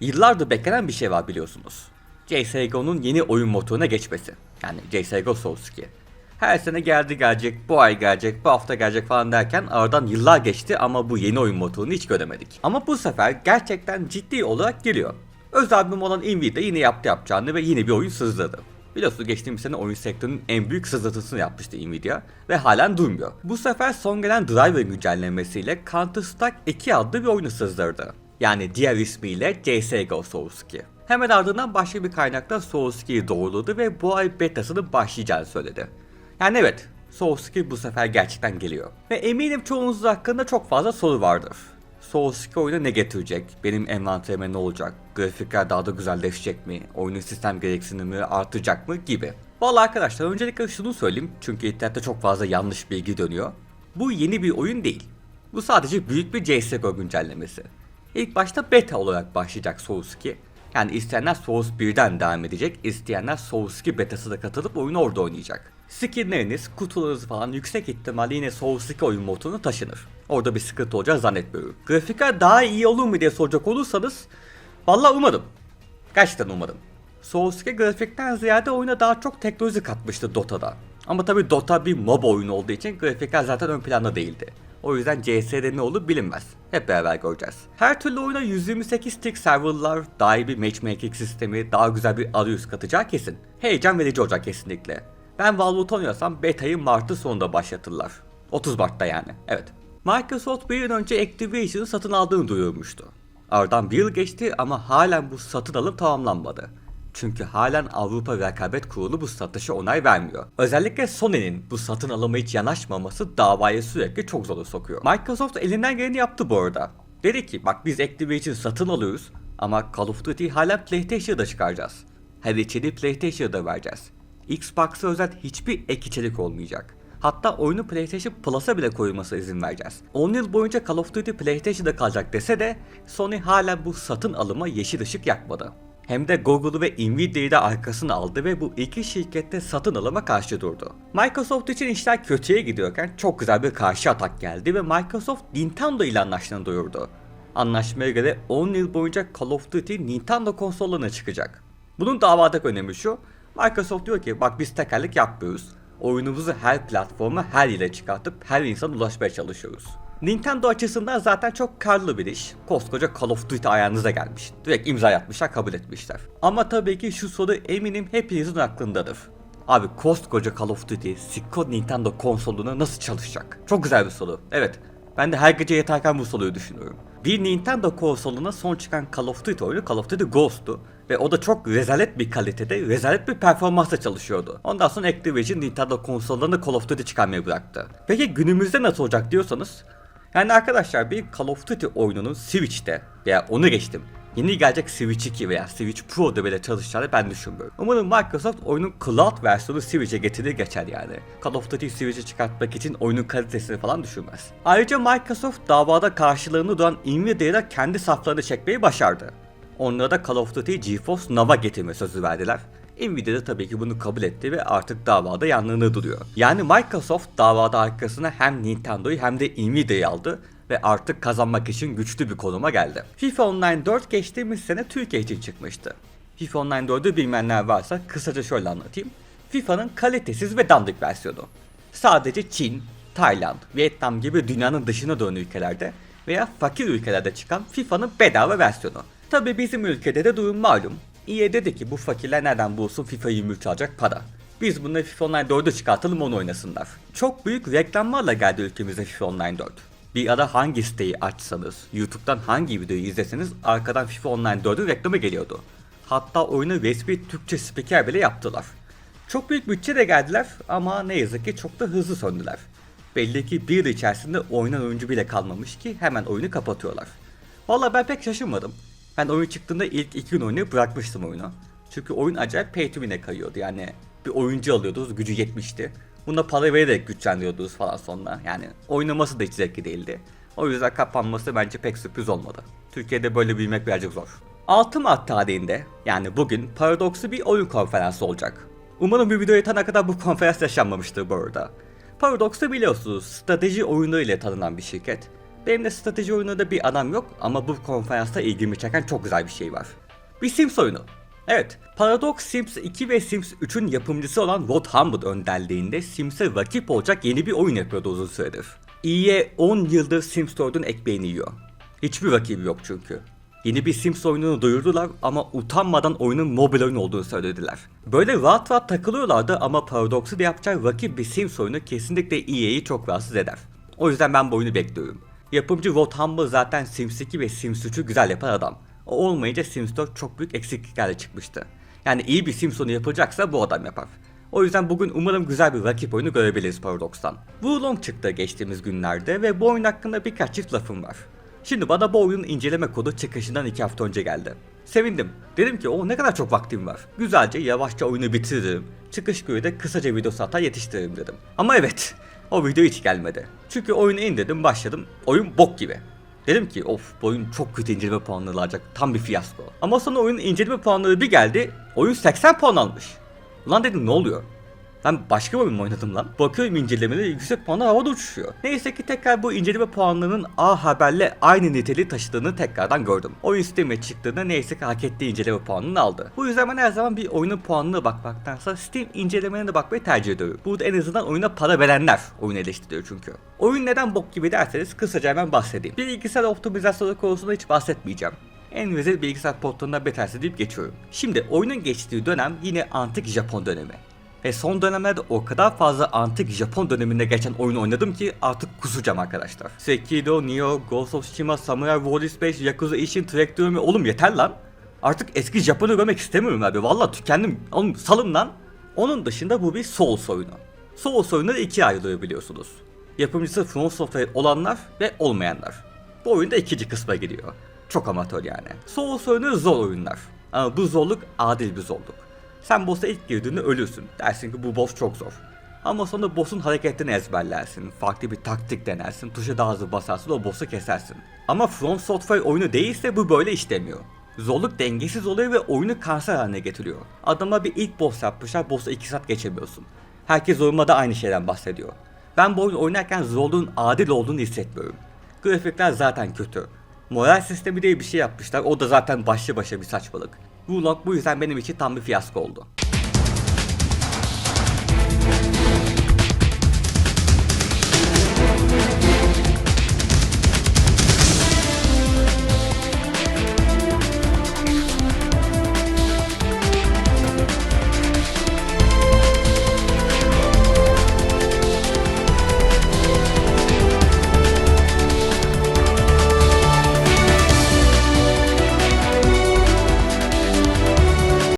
Yıllardır beklenen bir şey var biliyorsunuz. CSGO'nun yeni oyun motoruna geçmesi. Yani CSGO Source 2. Her sene geldi gelecek, bu ay gelecek, bu hafta gelecek falan derken aradan yıllar geçti ama bu yeni oyun motorunu hiç göremedik. Ama bu sefer gerçekten ciddi olarak geliyor. Öz albüm olan Nvidia yine yaptı yapacağını ve yine bir oyun sızladı. Biliyorsunuz geçtiğimiz sene oyun sektörünün en büyük sızlatısını yapmıştı Nvidia ve halen durmuyor. Bu sefer son gelen driver güncellemesiyle Counter Strike 2 adlı bir oyunu sızdırdı. Yani diğer ismiyle CSGO 2. Hemen ardından başka bir kaynakta Source 2'yi doğruladı ve bu ay betasının başlayacağını söyledi. Yani evet, 2 bu sefer gerçekten geliyor. Ve eminim çoğunuz hakkında çok fazla soru vardır. 2 oyuna ne getirecek? Benim envanterime ne olacak? Grafikler daha da güzelleşecek mi? Oyunun sistem gereksinimi artacak mı? Gibi. Vallahi arkadaşlar öncelikle şunu söyleyeyim çünkü internette çok fazla yanlış bilgi dönüyor. Bu yeni bir oyun değil. Bu sadece büyük bir CSGO güncellemesi. İlk başta beta olarak başlayacak Source 2. Yani isteyenler Source 1'den devam edecek, isteyenler Source 2 betasına katılıp oyunu orada oynayacak. Skinleriniz, kutularınız falan yüksek ihtimalle yine Source 2 oyun motoruna taşınır. Orada bir sıkıntı olacağını zannetmiyorum. Grafikler daha iyi olur mu diye soracak olursanız, vallahi umadım. Gerçekten umadım. Source 2 grafikten ziyade oyuna daha çok teknoloji katmıştı Dota'da. Ama tabi Dota bir MOBA oyunu olduğu için grafikler zaten ön planda değildi. O yüzden CS'de ne olur bilinmez. Hep beraber göreceğiz. Her türlü oyuna 128 tick serverlar, daha iyi bir matchmaking sistemi, daha güzel bir arayüz katacağı kesin. Heyecan verici olacak kesinlikle. Ben Valve'ı tanıyorsam beta'yı Mart'ı sonunda başlatırlar. 30 Mart'ta yani, evet. Microsoft bir yıl önce Activision'ı satın aldığını duyurmuştu. Aradan bir yıl geçti ama halen bu satın alım tamamlanmadı. Çünkü halen Avrupa Rekabet Kurulu bu satışa onay vermiyor. Özellikle Sony'nin bu satın alıma hiç yanaşmaması davayı sürekli çok zora sokuyor. Microsoft elinden geleni yaptı bu arada. Dedi ki bak biz Activision satın alıyoruz ama Call of Duty halen PlayStation'da çıkaracağız. Her içeriği PlayStation'da vereceğiz. Xbox'a özel hiçbir ek içerik olmayacak. Hatta oyunu PlayStation Plus'a bile koyulmasına izin vereceğiz. 10 yıl boyunca Call of Duty PlayStation'da kalacak dese de Sony hala bu satın alıma yeşil ışık yakmadı. Hem de Google'u ve Nvidia'yı da arkasına aldı ve bu iki şirkette satın alıma karşı durdu. Microsoft için işler kötüye gidiyorken çok güzel bir karşı atak geldi ve Microsoft Nintendo ile anlaştığını duyurdu. Anlaşmaya göre 10 yıl boyunca Call of Duty Nintendo konsollarına çıkacak. Bunun davadaki önemi şu, Microsoft diyor ki bak biz tekerlek yapmıyoruz. Oyunumuzu her platforma her yere çıkartıp her insana ulaşmaya çalışıyoruz. Nintendo açısından zaten çok karlı bir iş. Koskoca Call of Duty ayağınıza gelmiş. Direkt imza atmışlar kabul etmişler. Ama tabii ki şu soru eminim hepinizin aklındadır. Abi koskoca Call of Duty Sikko Nintendo konsoluna nasıl çalışacak? Çok güzel bir soru. Evet. Ben de her gece yatarken bu soruyu düşünüyorum. Bir Nintendo konsoluna son çıkan Call of Duty oyunu Call of Duty Ghost'tu. Ve o da çok rezalet bir kalitede, rezalet bir performansla çalışıyordu. Ondan sonra Activision Nintendo konsollarını Call of Duty çıkarmayı bıraktı. Peki günümüzde nasıl olacak diyorsanız? Yani arkadaşlar bir Call of Duty oyununun Switch'te veya onu geçtim. Yeni gelecek Switch 2 veya Switch Pro'da bile çalışacağını ben düşünmüyorum. Umarım Microsoft oyunun cloud versiyonu Switch'e getirir geçer yani. Call of Duty Switch'e çıkartmak için oyunun kalitesini falan düşünmez. Ayrıca Microsoft davada karşılığını duran Nvidia'yı da kendi saflarına çekmeyi başardı. Onlara da Call of Duty GeForce Now'a getirme sözü verdiler. Nvidia da tabii ki bunu kabul etti ve artık davada yanlığını duruyor. Yani Microsoft davada arkasına hem Nintendo'yu hem de Nvidia'yı aldı ve artık kazanmak için güçlü bir konuma geldi. FIFA Online 4 geçtiğimiz sene Türkiye için çıkmıştı. FIFA Online 4'ü bilmeyenler varsa kısaca şöyle anlatayım. FIFA'nın kalitesiz ve dandik versiyonu. Sadece Çin, Tayland, Vietnam gibi dünyanın dışına dönen ülkelerde veya fakir ülkelerde çıkan FIFA'nın bedava versiyonu. Tabi bizim ülkede de durum malum. EA dedi ki bu fakirler nereden bulsun FIFA 23 alacak para. Biz bunları FIFA Online 4'ü çıkartalım onu oynasınlar. Çok büyük reklamlarla geldi ülkemize FIFA Online 4. Bir ara hangi siteyi açsanız, YouTube'dan hangi videoyu izleseniz arkadan FIFA Online 4'ün reklamı geliyordu. Hatta oyunu resmi Türkçe spiker bile yaptılar. Çok büyük bütçe de geldiler ama ne yazık ki çok da hızlı söndüler. Belli ki bir yıl içerisinde oynayan oyuncu bile kalmamış ki hemen oyunu kapatıyorlar. Valla ben pek şaşırmadım. Ben oyun çıktığında ilk iki gün oynayıp bırakmıştım oyunu. Çünkü oyun acayip pay to win'e kayıyordu yani. Bir oyuncu alıyordunuz gücü yetmişti. Buna para vererek güçlendiriyordunuz falan sonra. Yani oynaması da hiç zevkli değildi. O yüzden kapanması bence pek sürpriz olmadı. Türkiye'de böyle büyümek birazcık zor. 6 Mart tarihinde yani bugün Paradox'u bir oyun konferansı olacak. Umarım bir videoya yetene kadar bu konferans yaşanmamıştır bu arada. Paradox'u biliyorsunuz strateji oyunu ile tanınan bir şirket. Benim de strateji oyununda bir adam yok ama bu konferansta ilgimi çeken çok güzel bir şey var. Bir Sims oyunu. Evet, Paradox Sims 2 ve Sims 3'ün yapımcısı olan Rod Humbert önderliğinde Sims'e rakip olacak yeni bir oyun yapıyordu uzun süredir. İyiye 10 yıldır Sims 4'ün ekmeğini yiyor. Hiçbir rakibi yok çünkü. Yeni bir Sims oyununu duyurdular ama utanmadan oyunun mobil oyun olduğunu söylediler. Böyle rahat rahat takılıyorlardı ama Paradox'u da yapacağı rakip bir Sims oyunu kesinlikle EA'yi çok rahatsız eder. O yüzden ben bu oyunu bekliyorum. Yapımcı Rod Humble zaten Sims 2 ve Sims 3'ü güzel yapan adam. O olmayınca Sims 4 çok büyük eksikliklerle çıkmıştı. Yani iyi bir Sims oyunu yapılacaksa bu adam yapar. O yüzden bugün umarım güzel bir rakip oyunu görebiliriz Paradox'tan. Wulong çıktı geçtiğimiz günlerde ve bu oyun hakkında birkaç çift lafım var. Şimdi bana bu oyunun inceleme kodu çıkışından 2 hafta önce geldi. Sevindim. Dedim ki o ne kadar çok vaktim var. Güzelce yavaşça oyunu bitiririm. Çıkış günü de kısaca videosu hatta yetiştiririm dedim. Ama evet o video hiç gelmedi. Çünkü oyunu indirdim başladım. Oyun bok gibi. Dedim ki of bu oyun çok kötü inceleme puanları alacak. Tam bir fiyasko. Ama sonra oyunun inceleme puanları bir geldi. Oyun 80 puan almış. Ulan dedim ne oluyor? Ben başka bir mu oynadım lan? Bakıyorum incelemeleri yüksek puanlar havada uçuşuyor. Neyse ki tekrar bu inceleme puanlarının A Haber'le aynı niteliği taşıdığını tekrardan gördüm. Oyun Steam'e çıktığında neyse ki hak ettiği inceleme puanını aldı. Bu yüzden ben her zaman bir oyunun puanına bakmaktansa Steam incelemelerine bakmayı tercih ediyorum. Burada en azından oyuna para verenler oyun eleştiriyor çünkü. Oyun neden bok gibi derseniz kısaca hemen bahsedeyim. Bilgisayar optimizasyonu konusunda hiç bahsetmeyeceğim en rezil bilgisayar portlarından betersi deyip geçiyorum. Şimdi oyunun geçtiği dönem yine antik Japon dönemi. Ve son dönemlerde o kadar fazla antik Japon döneminde geçen oyun oynadım ki artık kusacağım arkadaşlar. Sekiro, Nioh, Ghost of Tsushima, Samurai Warriors 5, Yakuza Ishin, Trek ya oğlum yeter lan. Artık eski Japon'u görmek istemiyorum abi. Valla tükendim. Oğlum salın lan. Onun dışında bu bir Souls oyunu. Souls oyunları ikiye ayrılıyor biliyorsunuz. Yapımcısı From Software olanlar ve olmayanlar. Bu oyunda ikinci kısma giriyor. Çok amatör yani. Souls oyunu zor oyunlar. Ama bu zorluk adil bir zorluk. Sen boss'a ilk girdiğinde ölürsün. Dersin ki bu boss çok zor. Ama sonra boss'un hareketlerini ezberlersin. Farklı bir taktik denersin. Tuşa daha hızlı basarsın o boss'u kesersin. Ama From Software oyunu değilse bu böyle işlemiyor. Zorluk dengesiz oluyor ve oyunu kanser haline getiriyor. Adama bir ilk boss yapmışlar, boss'a 2 saat geçemiyorsun. Herkes oyunda da aynı şeyden bahsediyor. Ben bu oyunu oynarken zorluğun adil olduğunu hissetmiyorum. Grafikler zaten kötü. Moral sistemi diye bir şey yapmışlar. O da zaten başlı başa bir saçmalık. Vlog bu yüzden benim için tam bir fiyasko oldu.